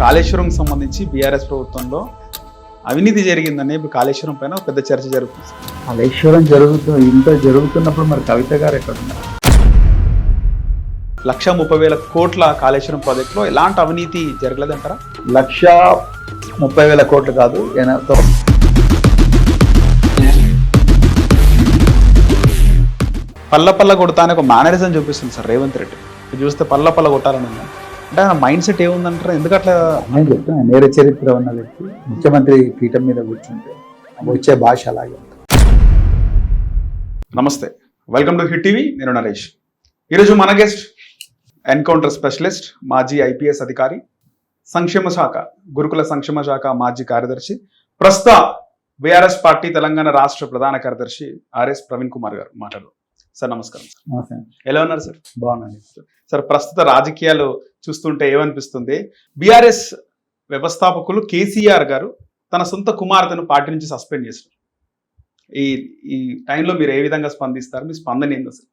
కాళేశ్వరం సంబంధించి బీఆర్ఎస్ ప్రభుత్వంలో అవినీతి జరిగిందని కాళేశ్వరం పైన పెద్ద చర్చ జరుగుతుంది. కాళేశ్వరం జరుగుతూ ఇంత జరుగుతున్నప్పుడు మరి కవిత గారు ఎక్కడ ఉన్నారు లక్ష ముప్పై వేల కోట్ల కాళేశ్వరం ప్రాజెక్టులో ఎలాంటి అవినీతి జరగలేదంటారా? లక్ష ముప్పై వేల కోట్లు కాదు పల్ల పల్ల కొడతా అని ఒక మేనరిజం చూపిస్తుంది సార్ రేవంత్ రెడ్డి. చూస్తే పల్ల పల్ల కొట్టాలని అంటే ఆయన మైండ్ సెట్ ఏముందంటారా? ఎందుకు అట్లా నేను చెప్తాను నేర చరిత్ర ఉన్న వ్యక్తి ముఖ్యమంత్రి పీఠం మీద కూర్చుంటే వచ్చే భాష అలాగే ఉంటుంది. నమస్తే. వెల్కమ్ టు హిట్ టీవీ నేను నరేష్. ఈరోజు మన గెస్ట్ ఎన్కౌంటర్ స్పెషలిస్ట్ మాజీ ఐపీఎస్ అధికారి సంక్షేమ శాఖ గురుకుల సంక్షేమ శాఖ మాజీ కార్యదర్శి ప్రస్తుత బీఆర్ఎస్ పార్టీ తెలంగాణ రాష్ట్ర ప్రధాన కార్యదర్శి ఆర్ఎస్ ప్రవీణ్ కుమార్ గారు మాట్లాడు సార్ నమస్కారం ఎలా ఉన్నారు సార్? బాగుందండి సార్ ప్రస్తుత రాజకీయాలు చూస్తుంటే ఏమనిపిస్తుంది? బీఆర్ఎస్ వ్యవస్థాపకులు కేసీఆర్ గారు తన సొంత కుమార్తెను పార్టీ నుంచి సస్పెండ్ చేశారు. ఈ ఈ టైంలో మీరు ఏ విధంగా స్పందిస్తారు? మీ స్పందన ఏంది అసలు?